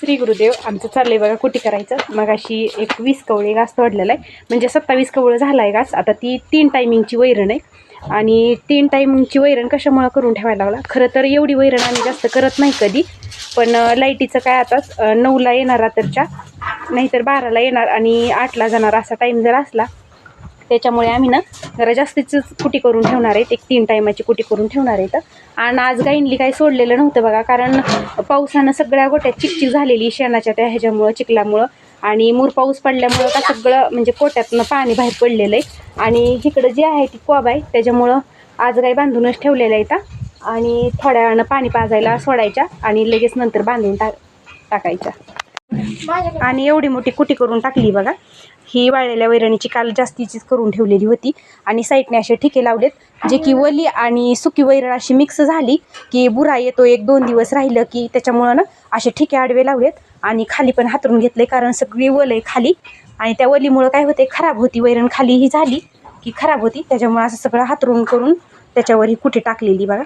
श्री गुरुदेव आमचं चाललं आहे बघा कुठे करायचं? मग अशी एक वीस कवळे घास तोडलेला आहे. म्हणजे सत्तावीस कवळं झाला आहे घास. आता ती तीन टायमिंगची वैरण आहे. आणि तीन टायमिंगची वैरण कशामुळं करून ठेवायला लागला? खरं तर एवढी वैरण आम्ही जास्त करत नाही कधी. पण लाईटीचं काय आताच नऊला येणार रात्रच्या. नाहीतर बाराला येणार आणि आठला जाणार असा टाईम जर असला त्याच्यामुळे आम्ही ना जरा जास्तीच कुटी करून ठेवणार आहेत. एक तीन टायमाची कुटी करून ठेवणार आहेत. आणि आज गाईंली काही सोडलेलं नव्हतं बघा कारण पावसानं सगळ्या गोट्यात चिकचिक झालेली शेणाच्या त्या ह्याच्यामुळं चिखलामुळं. आणि मूर पाऊस पडल्यामुळं का सगळं म्हणजे पोट्यातनं पाणी बाहेर पडलेलं आहे. आणि इकडं जे आहे ती कोब आहे त्याच्यामुळं आज गाई बांधूनच ठेवलेल्या आहेत. आणि थोड्या वेळानं पाणी पाजायला सोडायच्या आणि लगेच नंतर बांधून टाक टाकायच्या. आणि एवढी मोठी कुटी करून टाकली बघा. ही वाळलेल्या वैरणीची काल जास्तीचीच करून ठेवलेली होती. आणि साईडने असे ठिके लावलेत जे की वली आणि सुकी वैरण अशी मिक्स झाली की बुरा येतो एक दोन दिवस राहिलं की त्याच्यामुळं ना असे ठिके आडवे लावलेत. आणि खाली पण हातरून घेतले कारण सगळी वल आहे खाली. आणि त्या वलीमुळं काय होते खराब होती वैरण खाली ही झाली की खराब होती. त्याच्यामुळं असं सगळं हातरून करून त्याच्यावर ही कुठे टाकलेली बघा.